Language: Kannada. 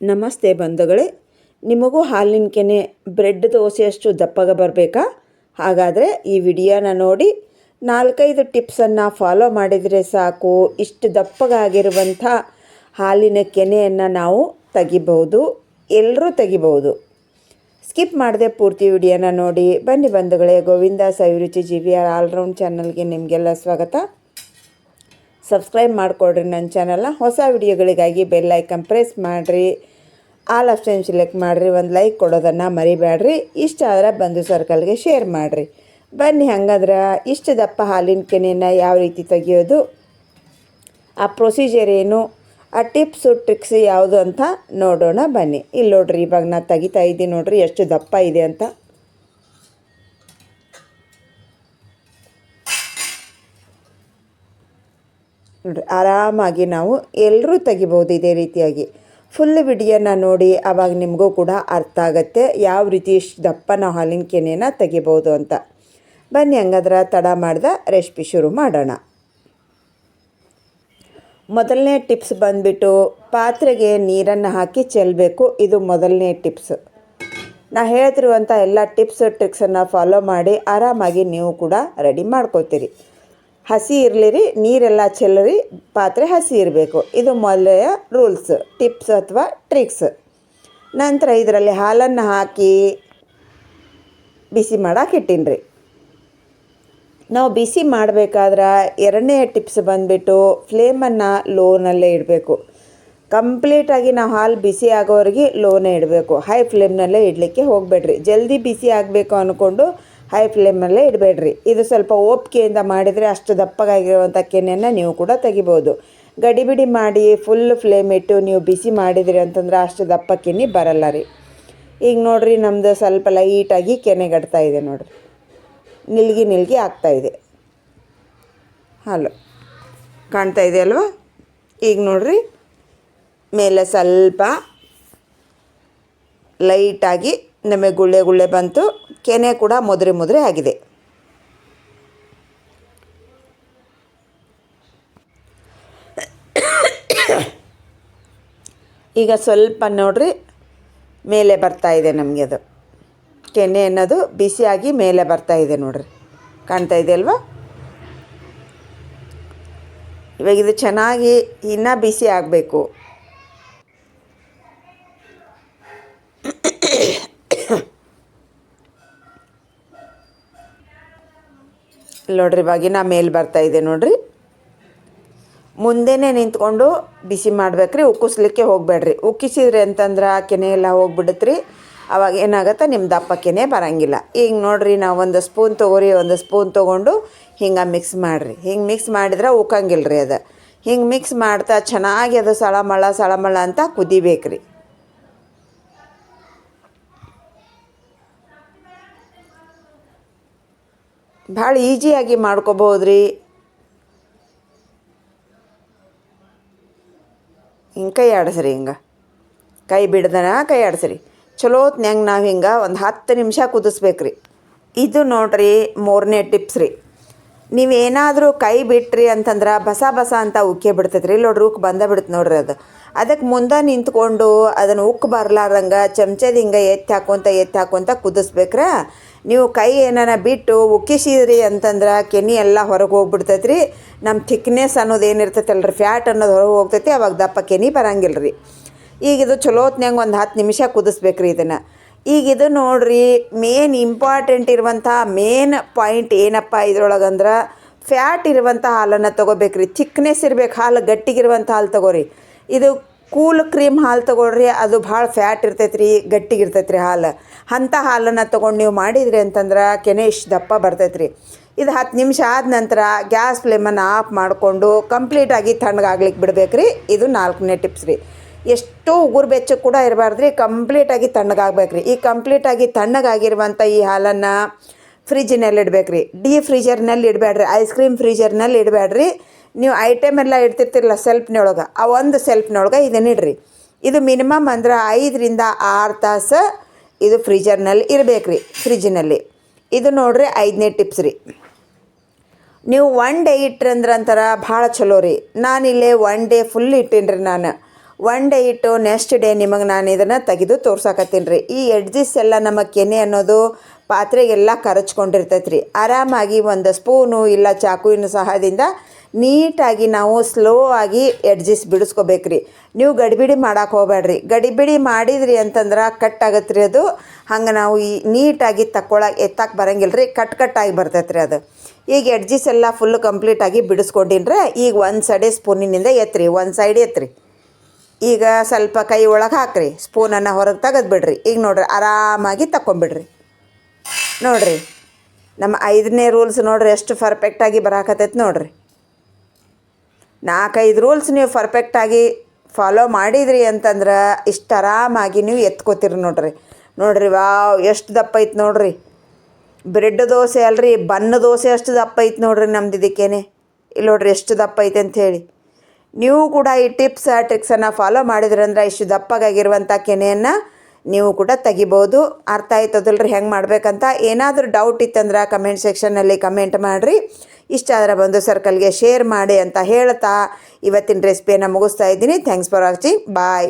ನಮಸ್ತೆ ಬಂಧುಗಳೇ. ನಿಮಗೂ ಹಾಲಿನ ಕೆನೆ, ಬ್ರೆಡ್ ದೋಸೆಯಷ್ಟು ದಪ್ಪಗೆ ಬರಬೇಕಾ? ಹಾಗಾದರೆ ಈ ವಿಡಿಯೋನ ನೋಡಿ ನಾಲ್ಕೈದು ಟಿಪ್ಸನ್ನು ಫಾಲೋ ಮಾಡಿದರೆ ಸಾಕು. ಇಷ್ಟು ದಪ್ಪಗಾಗಿರುವಂಥ ಹಾಲಿನ ಕೆನೆಯನ್ನು ನಾವು ತೆಗಿಬಹುದು, ಎಲ್ಲರೂ ತೆಗಿಬಹುದು. ಸ್ಕಿಪ್ ಮಾಡದೆ ಪೂರ್ತಿ ವಿಡಿಯೋನ ನೋಡಿ. ಬನ್ನಿ ಬಂಧುಗಳೇ, Govinda Saviruchi G V R all round ಚಾನಲ್ಗೆ ನಿಮಗೆಲ್ಲ ಸ್ವಾಗತ. ಸಬ್ಸ್ಕ್ರೈಬ್ ಮಾಡಿಕೊಡ್ರಿ ನನ್ನ ಚಾನಲ್ನ ಹೊಸ ವಿಡಿಯೋಗಳಿಗಾಗಿ ಬೆಲ್ ಐಕನ್ ಪ್ರೆಸ್ ಮಾಡಿರಿ. ಆಲ್ ಆಪ್ಷನ್ ಸೆಲೆಕ್ಟ್ ಮಾಡಿರಿ. ಒಂದು ಲೈಕ್ ಕೊಡೋದನ್ನು ಮರಿಬೇಡ್ರಿ. ಇಷ್ಟ ಆದರೆ ಬಂಧು ಸರ್ಕಲ್ಗೆ ಶೇರ್ ಮಾಡಿರಿ. ಬನ್ನಿ ಹಂಗಂದ್ರೆ ಇಷ್ಟು ದಪ್ಪ ಹಾಲಿನ ಕೆನೆಯನ್ನು ಯಾವ ರೀತಿ ತೆಗೆಯೋದು? ಆ ಪ್ರೊಸೀಜರ್ ಏನು? ಆ ಟಿಪ್ಸು ಟ್ರಿಕ್ಸ್ ಯಾವುದು ಅಂತ ನೋಡೋಣ ಬನ್ನಿ. ಇಲ್ಲಿ ನೋಡ್ರಿ ಇವಾಗ ನಾನು ತೆಗಿತಾ ಇದ್ದೀನಿ ನೋಡ್ರಿ. ಎಷ್ಟು ದಪ್ಪ ಇದೆ ಅಂತ. ನೋಡ್ರಿ, ಆರಾಮಾಗಿ ನಾವು ಎಲ್ಲರೂ ತೆಗಿಬೋದು ಇದೇ ರೀತಿಯಾಗಿ. ಫುಲ್ ವಿಡಿಯೋನ ನೋಡಿ ಆವಾಗ ನಿಮಗೂ ಕೂಡ ಅರ್ಥ ಆಗುತ್ತೆ, ಯಾವ ರೀತಿ ಇಷ್ಟು ದಪ್ಪ ನಾವು ಹಾಲಿನ ಕೆನೆನ ತೆಗಿಬೋದು ಅಂತ. ಬನ್ನಿ, ಹಂಗಾದ್ರೆ ತಡ ಮಾಡ್ದೆ ರೆಸಿಪಿ ಶುರು ಮಾಡೋಣ. ಮೊದಲನೇ ಟಿಪ್ಸ್ ಬಂದುಬಿಟ್ಟು ಪಾತ್ರೆಗೆ ನೀರನ್ನು ಹಾಕಿ ಚೆಲ್ಲಬೇಕು ಇದು ಮೊದಲನೇ ಟಿಪ್ಸ್. ನಾ ಹೇಳ್ತಿರುವಂಥ ಎಲ್ಲ ಟಿಪ್ಸ್, ಟ್ರಿಕ್ಸನ್ನು ಫಾಲೋ ಮಾಡಿ ಆರಾಮಾಗಿ ನೀವು ಕೂಡ ರೆಡಿ ಮಾಡ್ಕೋತೀರಿ. ಹಸಿ ಇರಲಿರಿ, ನೀರೆಲ್ಲ ಚೆಲ್ಲರಿ, ಪಾತ್ರೆ ಹಸಿ ಇರಬೇಕು. ಇದು ಮೊದಲೆಯ ರೂಲ್ಸ್ ಟಿಪ್ಸ್ ಅಥವಾ ಟ್ರಿಕ್ಸ್ ನಂತರ ಇದರಲ್ಲಿ ಹಾಲನ್ನು ಹಾಕಿ ಬಿಸಿ ಮಾಡಕ್ಕೆ ಇಟ್ಟೀನಿ ನಾವು ಬಿಸಿ ಮಾಡಬೇಕಾದ್ರೆ ಎರಡನೇ ಟಿಪ್ಸ್ ಬಂದುಬಿಟ್ಟು ಫ್ಲೇಮನ್ನು ಲೋನಲ್ಲೇ ಇಡಬೇಕು. ಕಂಪ್ಲೀಟಾಗಿ ನಾವು ಹಾಲು ಬಿಸಿ ಆಗೋವರೆಗೆ ಲೋನೇ ಇಡಬೇಕು. ಹೈ ಫ್ಲೇಮ್ನಲ್ಲೇ ಇಡಲಿಕ್ಕೆ ಹೋಗಬೇಡ್ರಿ. ಜಲ್ದಿ ಬಿಸಿ ಆಗಬೇಕು ಅಂದ್ಕೊಂಡು ಹೈ ಫ್ಲೇಮಲ್ಲೇ ಇಡಬೇಡ್ರಿ. ಇದು ಸ್ವಲ್ಪ ಓಪಿಕೆಯಿಂದ ಮಾಡಿದರೆ ಅಷ್ಟು ದಪ್ಪಗಾಗಿರುವಂಥ ಕೆನೆಯನ್ನು ನೀವು ಕೂಡ ತೆಗಿಬೋದು. ಗಡಿಬಿಡಿ ಮಾಡಿ ಫುಲ್ ಫ್ಲೇಮ್ ಇಟ್ಟು ನೀವು ಬಿಸಿ ಮಾಡಿದಿರಿ ಅಂತಂದ್ರೆ ಅಷ್ಟು ದಪ್ಪ ಕೆನೆ ಬರಲ್ಲ ರೀ. ಈಗ ನೋಡಿರಿ ನಮ್ಮದು ಸ್ವಲ್ಪ ಲೈಟಾಗಿ ಕೆನೆಗಡ್ತಾ ಇದೆ ನೋಡಿರಿ. ನಿಲ್ಗಿ ನಿಲ್ಗಿ ಆಗ್ತಾಯಿದೆ ಹಲೋ, ಕಾಣ್ತಾ ಇದೆ ಅಲ್ವಾ? ಈಗ ನೋಡಿರಿ, ಮೇಲೆ ಸ್ವಲ್ಪ ಲೈಟಾಗಿ ನಮಗೆ ಗುಳ್ಳೆ ಗುಳ್ಳೆ ಬಂತು. ಕೆನೆ ಕೂಡ ಮೊದರೆ ಮೊದರೆ ಆಗಿದೆ. ಈಗ ಸ್ವಲ್ಪ ನೋಡ್ರಿ, ಮೇಲೆ ಬರ್ತಾ ಇದೆ ನಮಗೆ ಅದು. ಕೆನೆ ಅನ್ನೋದು ಬಿಸಿಯಾಗಿ ಮೇಲೆ ಬರ್ತಾ ಇದೆ ನೋಡ್ರಿ. ಕಾಣ್ತಾ ಇದೆ ಅಲ್ವಾ? ಇವಾಗ ಇದು ಚೆನ್ನಾಗಿ ಇನ್ನೂ ಬಿಸಿ ಆಗಬೇಕು. ನೋಡ್ರಿ ಇವಾಗಿನ ಮೇಲೆ ಬರ್ತಾ ಇದೆ ನೋಡ್ರಿ. ಮುಂದೆನೇ ನಿಂತ್ಕೊಂಡು ಬಿಸಿ ಮಾಡ್ಬೇಕ್ರಿ, ಉಕ್ಕಿಸ್ಲಿಕ್ಕೆ ಹೋಗಬೇಡ್ರಿ. ಉಕ್ಕಿಸಿದ್ರಿ ಅಂತಂದ್ರೆ ಕೆನೆ ಎಲ್ಲ ಹೋಗ್ಬಿಡುತ್ತೆ ರೀ ಅವಾಗ ಏನಾಗುತ್ತೆ ನಿಮ್ಮ ದಪ್ಪ ಕೆನೆ ಬರೋಂಗಿಲ್ಲ. ಈಗ ನೋಡ್ರಿ, ನಾವು ಒಂದು ಸ್ಪೂನ್ ತೊಗೊರಿ, ಒಂದು ಸ್ಪೂನ್ ತೊಗೊಂಡು ಹಿಂಗೆ ಮಿಕ್ಸ್ ಮಾಡಿರಿ. ಹಿಂಗೆ ಮಿಕ್ಸ್ ಮಾಡಿದ್ರೆ ಉಕ್ಕಂಗಿಲ್ಲ ರೀ ಅದು. ಹಿಂಗೆ ಮಿಕ್ಸ್ ಮಾಡ್ತಾ ಚೆನ್ನಾಗಿ ಅದು ಸಳಮಳ ಸಳಮಳ ಅಂತ ಕುದಿಬೇಕ್ರಿ. ಭಾಳ ಈಜಿಯಾಗಿ ಮಾಡ್ಕೋಬೋದ್ರಿ. ಹಿಂಗೆ ಕೈ ಆಡಿಸ್ರಿ ಹಿಂಗೆ. ಕೈ ಬಿಡ್ದನ ಕೈ ಆಡಿಸ್ರಿ. ಚಲೋ ಹೊತ್ನ್ಯಾಗ ನಾವು ಹಿಂಗೆ ಒಂದು ಹತ್ತು ನಿಮಿಷ ಕುದಿಸ್ಬೇಕ್ರಿ. ಇದು ನೋಡ್ರಿ ಮೂರನೇ ಟಿಪ್ಸ್ ರೀ. ನೀವೇನಾದರೂ ಕೈ ಬಿಟ್ರಿ ಅಂತಂದ್ರೆ ಬಸ ಬಸ ಅಂತ ಉಕ್ಕಿ ಬಿಡ್ತೈತೆ ರೀ ನೋಡ್ರಿ ಉಕ್ ಬಂದ ನೋಡ್ರಿ ಅದು. ಅದಕ್ಕೆ ಮುಂದೆ ನಿಂತ್ಕೊಂಡು ಅದನ್ನು ಉಕ್ಕು ಬರ್ಲಾರ್ದಂಗೆ ಚಮಚದ ಹಿಂಗೆ ಎತ್ತಿ ಹಾಕೊಂತ ಎತ್ತಿ ಹಾಕೊಂತ ಕುದಿಸ್ಬೇಕ್ರ. ನೀವು ಕೈ ಏನಾರ ಬಿಟ್ಟು ಉಕ್ಕಿಸಿದ್ರಿ ಅಂತಂದ್ರೆ ಕೆನಿ ಎಲ್ಲ ಹೊರಗೆ ಹೋಗ್ಬಿಡ್ತೈತೆ ರೀ ನಮ್ಮ ಥಿಕ್ನೆಸ್ ಅನ್ನೋದು ಏನಿರ್ತೈತಲ್ಲ ರೀ ಫ್ಯಾಟ್ ಅನ್ನೋದು ಹೊರಗೆ ಹೋಗ್ತೈತಿ, ಅವಾಗ ದಪ್ಪ ಕೆನಿ ಬರಂಗಿಲ್ಲ ರೀ ಈಗ ಇದು ಚಲೋ ಹೊತ್ನ್ಯಾಗ ಒಂದು ಹತ್ತು ನಿಮಿಷ ಕುದಿಸ್ಬೇಕ್ರಿ ಇದನ್ನು. ಈಗ ಇದು ನೋಡ್ರಿ ಮೇನ್ ಇಂಪಾರ್ಟೆಂಟ್ ಇರುವಂಥ ಮೇನ್ ಪಾಯಿಂಟ್ ಏನಪ್ಪ ಇದ್ರೊಳಗಂದ್ರೆ ಫ್ಯಾಟ್ ಇರುವಂಥ ಹಾಲನ್ನು ತೊಗೋಬೇಕ್ರಿ. ಥಿಕ್ನೆಸ್ ಇರ್ಬೇಕು, ಹಾಲು ಗಟ್ಟಿಗಿರುವಂಥ ಹಾಲು ತಗೋರಿ. ಇದು ಕೂಲ್ ಕ್ರೀಮ್ ಹಾಲು ತೊಗೊಳ್ರಿ, ಅದು ಭಾಳ ಫ್ಯಾಟ್ ಇರ್ತೈತೆ ರೀ ಗಟ್ಟಿಗಿರ್ತೈತೆ ಹಾಲು. ಅಂಥ ಹಾಲನ್ನು ತೊಗೊಂಡು ನೀವು ಮಾಡಿದ್ರಿ ಅಂತಂದ್ರೆ ಕೆನೆ ಇಷ್ಟು ದಪ್ಪ ಬರ್ತೈತೆ ಇದು ಹತ್ತು ನಿಮಿಷ ಆದ ನಂತರ ಗ್ಯಾಸ್ ಫ್ಲೇಮನ್ನು ಆಫ್ ಮಾಡಿಕೊಂಡು ಕಂಪ್ಲೀಟಾಗಿ ತಣ್ಣಗಾಗ್ಲಿಕ್ಕೆ ಬಿಡ್ಬೇಕು ರೀ ಇದು ನಾಲ್ಕನೇ ಟಿಪ್ಸ್ ರೀ. ಎಷ್ಟು ಉಗುರು ಬೆಚ್ಚ ಕೂಡ ಇರಬಾರ್ದ್ರಿ ಕಂಪ್ಲೀಟಾಗಿ ತಣ್ಣಗಾಗ್ಬೇಕು ರೀ ಈ ಕಂಪ್ಲೀಟಾಗಿ ತಣ್ಣಗಾಗಿರುವಂಥ ಈ ಹಾಲನ್ನು ಫ್ರಿಜ್ನಲ್ಲಿ ಇಡಬೇಕ್ರಿ. ಡೀ ಫ್ರೀಜರ್ನಲ್ಲಿ ಇಡಬೇಡ್ರಿ ಐಸ್ ಕ್ರೀಮ್ ಫ್ರೀಜರ್ನಲ್ಲಿ ಇಡಬೇಡ್ರಿ. ನೀವು ಐಟಮ್ ಎಲ್ಲ ಇಡ್ತಿರ್ತಿರಲ್ಲ ಸೆಲ್ಫ್ನೊಳಗೆ ಆ ಒಂದು ಸೆಲ್ಫ್ನೊಳಗೆ ಇದನ್ನ ಇಡ್ರಿ. ಇದು ಮಿನಿಮಮ್ ಅಂದ್ರೆ ಐದರಿಂದ ಆರು ತಾಸು ಇದು ಫ್ರೀಜರ್ನಲ್ಲಿ ಇರಬೇಕ್ರಿ ರೀ ಫ್ರಿಜ್ಜಿನಲ್ಲಿ ಇದು ನೋಡ್ರಿ ಐದನೇ ಟಿಪ್ಸ್ ರೀ. ನೀವು ಒನ್ ಡೇ ಇಟ್ರಂದ್ರೆ ಅಂತಾರ ಭಾಳ ಚಲೋ ರೀ. ನಾನಿಲ್ಲೇ ಒನ್ ಡೇ ಫುಲ್ ಇಟ್ಟೀನಿ ರೀ ನಾನು. ಒನ್ ಡೇ ಇಟ್ಟು ನೆಕ್ಸ್ಟ್ ಡೇ ನಿಮಗೆ ನಾನು ಇದನ್ನು ತೆಗೆದು ತೋರ್ಸಾಕತ್ತೀನಿ ರೀ. ಈ ಎಡ್ಜಸ್ ಎಲ್ಲ ನಮ್ಮ ಕೆನೆ ಅನ್ನೋದು ಪಾತ್ರೆಗೆಲ್ಲ ಕರಚ್ಕೊಂಡಿರ್ತೈತೆ ರೀ ಆರಾಮಾಗಿ ಒಂದು ಸ್ಪೂನು ಇಲ್ಲ ಚಾಕುವಿನ ಸಹಾಯದಿಂದ ನೀಟಾಗಿ ನಾವು ಸ್ಲೋ ಆಗಿ ಎಡ್ಜಸ್ ಬಿಡಿಸ್ಕೋಬೇಕ್ರಿ. ನೀವು ಗಡಿಬಿಡಿ ಮಾಡೋಕೆ ಹೋಗ್ಬೇಡ್ರಿ ಗಡಿಬಿಡಿ ಮಾಡಿದ್ರಿ ಅಂತಂದ್ರೆ ಕಟ್ ಆಗತ್ತೆ ರೀ ಅದು. ಹಂಗೆ ನಾವು ಈ ನೀಟಾಗಿ ತಕ್ಕೊಳಕ್ಕೆ ಎತ್ತಕ್ಕೆ ಬರಂಗಿಲ್ಲ ರೀ ಕಟ್ ಕಟ್ಟಾಗಿ ಬರ್ತೈತೆ ರೀ ಅದು. ಈಗ ಎಡ್ಜಸ್ ಎಲ್ಲ ಫುಲ್ ಕಂಪ್ಲೀಟಾಗಿ ಬಿಡಿಸ್ಕೊಂಡಿನ್ರೆ. ಈಗ ಒಂದು ಸೈಡೆ ಸ್ಪೂನಿನಿಂದ ಎತ್ರಿ. ಒಂದು ಸೈಡ್ ಎತ್ರಿ. ಈಗ ಸ್ವಲ್ಪ ಕೈ ಒಳಗೆ ಹಾಕ್ರಿ, ಸ್ಪೂನನ್ನು ಹೊರಗೆ ತೆಗೆದು ಬಿಡ್ರಿ ಈಗ ನೋಡ್ರಿ, ಆರಾಮಾಗಿ ತಕ್ಕೊಂಬಿಡ್ರಿ. ನೋಡ್ರಿ, ನಮ್ಮ ಐದನೇ ರೂಲ್ಸ್ ನೋಡ್ರಿ ಎಷ್ಟು ಪರ್ಫೆಕ್ಟಾಗಿ ಬರಾಕತ್ತೈತೆ ನೋಡ್ರಿ. ನಾಲ್ಕೈದು ರೂಲ್ಸ್ ನೀವು ಪರ್ಫೆಕ್ಟಾಗಿ ಫಾಲೋ ಮಾಡಿದ್ರಿ ಅಂತಂದ್ರೆ ಇಷ್ಟು ಆರಾಮಾಗಿ ನೀವು ಎತ್ಕೋತೀರಿ ನೋಡ್ರಿ. ನೋಡ್ರಿ, ವಾವ್, ಎಷ್ಟು ದಪ್ಪ ಐತೆ ನೋಡ್ರಿ. ಬ್ರೆಡ್ ದೋಸೆ ಅಲ್ರಿ ಬನ್ನ ದೋಸೆ ಅಷ್ಟು ದಪ್ಪ ಐತೆ ನೋಡ್ರಿ ನಮ್ದು ಇದಕ್ಕೇನೆ ಇಲ್ಲಿ ನೋಡ್ರಿ, ಎಷ್ಟು ದಪ್ಪ ಐತೆ ಅಂತ ಹೇಳಿ. ನೀವು ಕೂಡ ಈ ಟಿಪ್ಸ್ ಟ್ರಿಕ್ಸನ್ನು ಫಾಲೋ ಮಾಡಿದ್ರಂದ್ರೆ ಇಷ್ಟು ದಪ್ಪಗಾಗಿರುವಂಥ ಕೆನೆಯನ್ನು ನೀವು ಕೂಡ ತೆಗಿಬೋದು. ಅರ್ಥ ಆಯ್ತದಲ್ರಿ ಹೆಂಗೆ ಮಾಡಬೇಕಂತ. ಏನಾದರೂ ಡೌಟ್ ಇತ್ತಂದ್ರೆ ಕಮೆಂಟ್ ಸೆಕ್ಷನ್ನಲ್ಲಿ ಕಮೆಂಟ್ ಮಾಡಿರಿ. ಇಷ್ಟ ಆದರೆ ಬಂದು ಸರ್ಕಲ್ಗೆ ಶೇರ್ ಮಾಡಿ ಅಂತ ಹೇಳ್ತಾ ಇವತ್ತಿನ ರೆಸಿಪಿಯನ್ನು ಮುಗಿಸ್ತಾ ಇದ್ದೀನಿ. Thanks for watching bye